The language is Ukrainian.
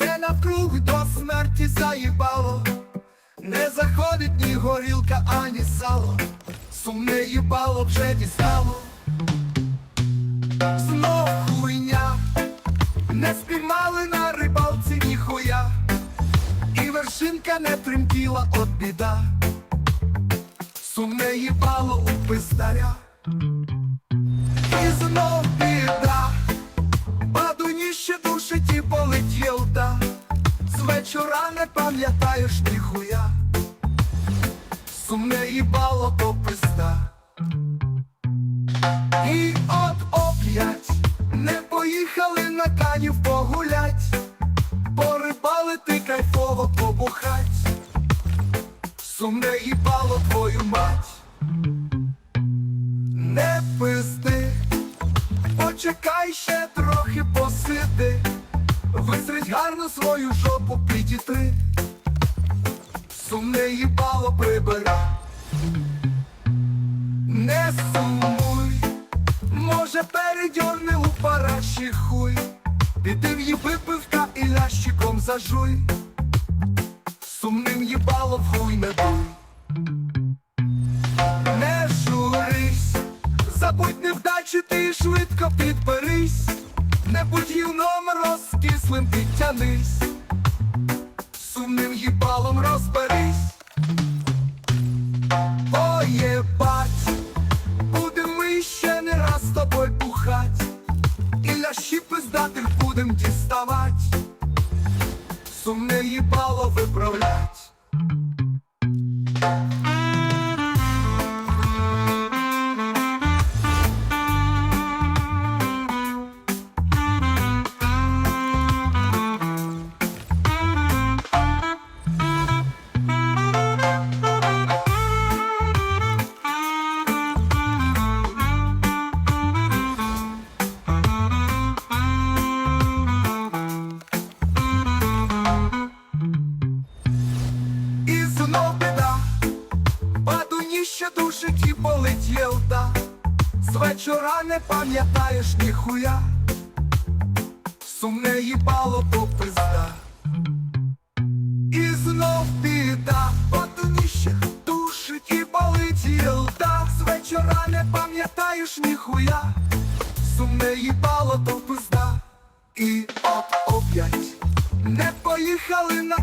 Все навкруг до смерті заїбало, не заходить ні горілка, ані сало, сумне їбало вже дістало. Знов хуйня, не спіймали на рибалці ніхуя, і вершинка не тремтіла от біда, сумне їбало у пиздаря, і знов не пам'ятаєш ніхуя, сумне їбало то пизда. І от оп'ять не поїхали на канів погулять, порибалити кайфово побухать, сумне їбало твою мать, не пизди, почекай ще трохи вистрить гарно свою жопу підітри, сумне їбало прибирай. Не сумуй, може передьорни у параші хуй, Піди в їби пивка і лящиком зажуй, сумним їбало в хуй не дуй. Не журись, забудь невдачі, ти швидко підберись, не будь юном розкислим підтянись, сумним їбалом розберись. Поєбать, будем ми ще не раз з тобою бухать, і лящі пиздатих будем діставать, сумне їбало виправлять. Падуніще душить і болить єлда, з вечора не пам'ятаєш ніхуя, сумне їбало то пизда. І знов біда, падуніще душить і болить єлда, з вечора не пам'ятаєш ніхуя, сумне їбало то пизда. І от оп'ять. Не поїхали на